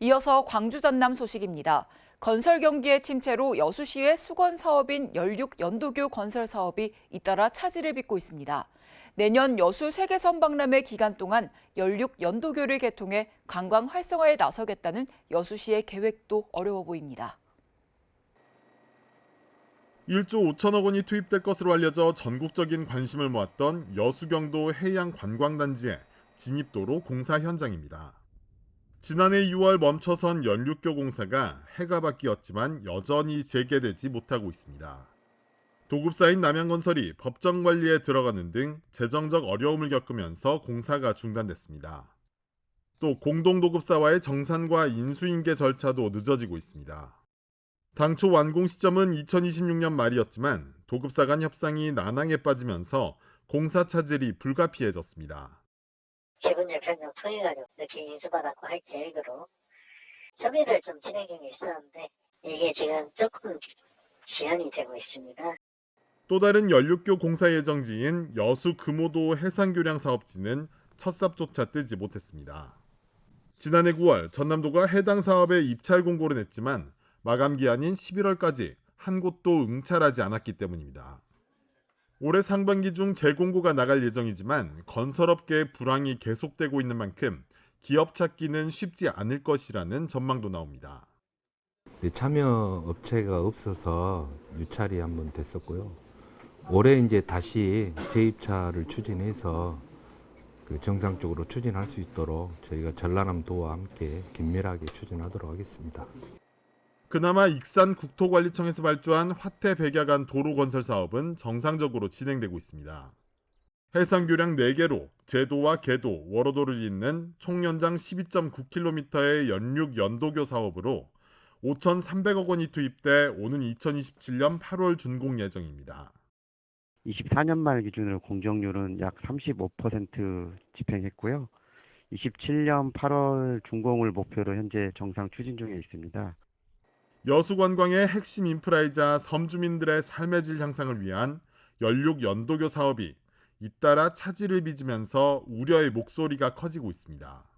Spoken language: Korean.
이어서 광주 전남 소식입니다. 건설 경기의 침체로 여수시의 수건 사업인 연륙 연도교 건설 사업이 잇따라 차질을 빚고 있습니다. 내년 여수 세계선 박람회 기간 동안 연륙 연도교를 개통해 관광 활성화에 나서겠다는 여수시의 계획도 어려워 보입니다. 1조 5천억 원이 투입될 것으로 알려져 전국적인 관심을 모았던 여수경도 해양 관광단지의 진입도로 공사 현장입니다. 지난해 6월 멈춰선 연륙교 공사가 해가 바뀌었지만 여전히 재개되지 못하고 있습니다. 도급사인 남양건설이 법정 관리에 들어가는 등 재정적 어려움을 겪으면서 공사가 중단됐습니다. 또 공동도급사와의 정산과 인수인계 절차도 늦어지고 있습니다. 당초 완공 시점은 2026년 말이었지만 도급사 간 협상이 난항에 빠지면서 공사 차질이 불가피해졌습니다. 기본적 변경 통해가지고 이렇게 인수받았고 할 계획으로 협의를 좀 진행 중에 있었는데 이게 지금 조금 지연이 되고 있습니다. 또 다른 연륙교 공사 예정지인 여수 금오도 해상교량 사업지는 첫 삽조차 뜨지 못했습니다. 지난해 9월 전남도가 해당 사업에 입찰 공고를 냈지만 마감 기한인 11월까지 한 곳도 응찰하지 않았기 때문입니다. 올해 상반기 중 재공고가 나갈 예정이지만 건설업계의 불황이 계속되고 있는 만큼 기업 찾기는 쉽지 않을 것이라는 전망도 나옵니다. 네, 참여 업체가 없어서 유찰이 한번 됐었고요. 올해 이제 다시 재입찰을 추진해서 그 정상적으로 추진할 수 있도록 저희가 전라남도와 함께 긴밀하게 추진하도록 하겠습니다. 그나마 익산 국토관리청에서 발주한 화태 백야간 도로 건설 사업은 정상적으로 진행되고 있습니다. 해상교량 4개로 제도와 계도, 워로도를 잇는 총 연장 12.9km의 연륙 연도교 사업으로 5,300억 원이 투입돼 오는 2027년 8월 준공 예정입니다. 24년 말 기준으로 공정률은 약 35% 집행했고요. 27년 8월 준공을 목표로 현재 정상 추진 중에 있습니다. 여수관광의 핵심 인프라이자 섬주민들의 삶의 질 향상을 위한 연륙 연도교 사업이 잇따라 차질을 빚으면서 우려의 목소리가 커지고 있습니다.